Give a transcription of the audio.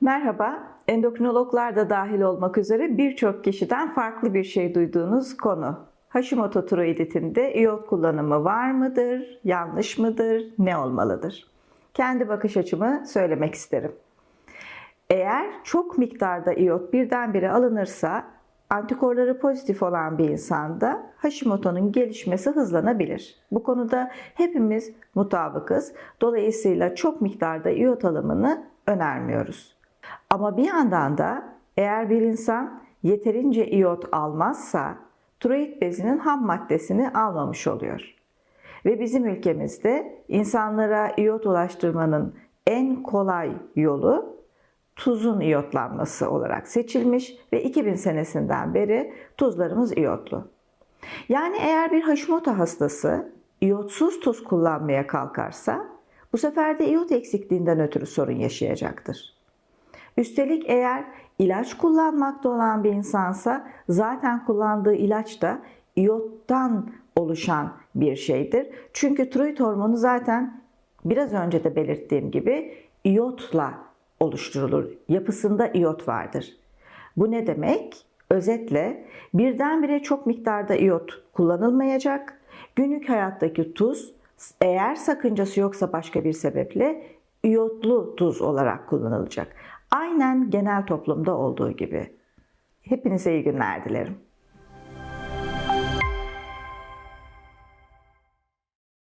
Merhaba, endokrinologlar da dahil olmak üzere birçok kişiden farklı bir şey duyduğunuz konu. Hashimoto tiroiditinde iyot kullanımı var mıdır, yanlış mıdır, ne olmalıdır? Kendi bakış açımı söylemek isterim. Eğer çok miktarda iyot birdenbire alınırsa antikorları pozitif olan bir insanda Hashimoto'nun gelişmesi hızlanabilir. Bu konuda hepimiz mutabıkız. Dolayısıyla çok miktarda iyot alımını önermiyoruz. Ama bir yandan da eğer bir insan yeterince iyot almazsa tiroid bezinin ham maddesini almamış oluyor. Ve bizim ülkemizde insanlara iyot ulaştırmanın en kolay yolu tuzun iyotlanması olarak seçilmiş ve 2000 senesinden beri tuzlarımız iyotlu. Yani eğer bir Hashimoto hastası iyotsuz tuz kullanmaya kalkarsa bu sefer de iyot eksikliğinden ötürü sorun yaşayacaktır. Üstelik eğer ilaç kullanmakta olan bir insansa zaten kullandığı ilaç da iyottan oluşan bir şeydir. Çünkü tiroid hormonu zaten biraz önce de belirttiğim gibi iyotla oluşturulur. Yapısında iyot vardır. Bu ne demek? Özetle birdenbire çok miktarda iyot kullanılmayacak. Günlük hayattaki tuz eğer sakıncası yoksa başka bir sebeple iyotlu tuz olarak kullanılacak. Aynen genel toplumda olduğu gibi. Hepinize iyi günler dilerim.